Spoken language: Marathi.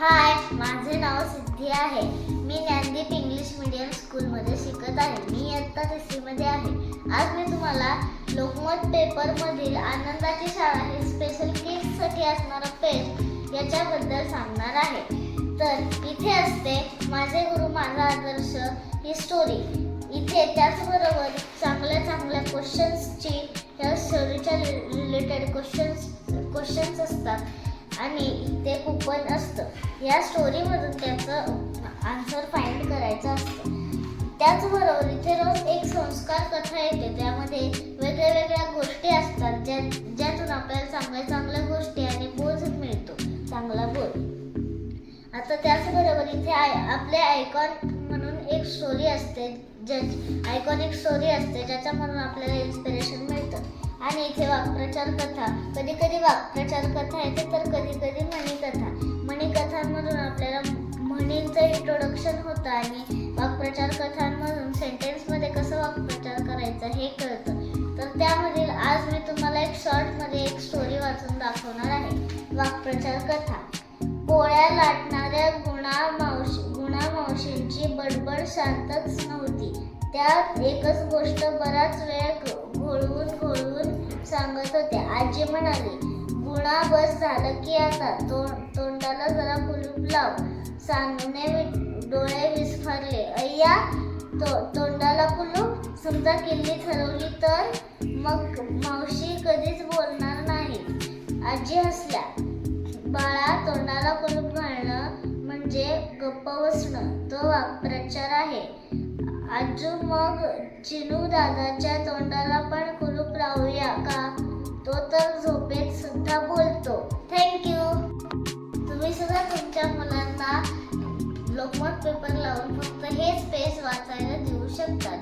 हाय माझे नाव सिद्धी आहे. मी ज्ञानदीप इंग्लिश मीडियम स्कूलमध्ये शिकत आहे. मी इयत्ता तिसरीमध्ये आहे. आज मी तुम्हाला लोकमत पेपरमधील आनंदाची शाळा हे स्पेशल किड्ससाठी असणारा पेज याच्याबद्दल सांगणार आहे. तर इथे असते माझे गुरु माझा आदर्श ही स्टोरी इथे त्याचबरोबर चांगल्या चांगल्या क्वेश्चन्सची या स्टोरीच्या रिलेटेड क्वेश्चन्स क्वेश्चन्स असतात. आणि ते कुपन असतं. या स्टोरीमधून त्याचं आन्सर फाइंड करायचं असतं. त्याचबरोबर इथे रोज एक संस्कार कथा येते. त्यामध्ये वेगळ्या वेगळ्या गोष्टी असतात. ज्या ज्यातून आपल्याला चांगल्या चांगल्या गोष्टी आणि बोध मिळतो. चांगला बोध. आता त्याचबरोबर इथे आय आपले आयकॉन म्हणून एक स्टोरी असते. ज्या आयकॉनिक स्टोरी असते. ज्याच्यामधून आपल्याला इन्स्पिरेशन मिळतं. आणि इथे वाक्प्रचार कथा कधी कधी वाक्प्रचार कथा येते तर कधी कधी मणिकथा. मणिकथांमधून आपल्याला म्हणींचं इंट्रोडक्शन होतं आणि वाक्प्रचार कथांमधून सेंटेन्समध्ये कसं वाक्प्रचार करायचं हे कळतं. तर त्यामधील आज मी तुम्हाला एक शॉर्टमध्ये एक स्टोरी वाचून दाखवणार आहे. वाक्प्रचार कथा पोळ्या लाटणाऱ्या गुणा मावशी गुणा मावशींची बडबड शांतच नव्हती. त्यात एकच गोष्ट बराच वेळ घोळवून घोळवून सांगत होत्या आजी म्हणाली गुणा बस झालं की आता तो तोंडाला जरा कुलूप लाव. सानूने डोळे विस्फारले. अय्या तो तोंडाला कुलूप? समजा किल्ली ठरवली तर? मग मावशी कधीच बोलणार नाही. आजी हसल्या. बाळा तोंडाला कुलूप घालणं म्हणजे गप्प बसणं. तो वाक्प्रचार आहे. आजू मग चिनू दादाच्या तोंडाला पण झोपेत बोलतो. थँक्यू तुम्ही सुद्धा तुमच्या मुलांना लोकमत पेपर लावून फक्त हेच पेज वाचायला देऊ शकतात.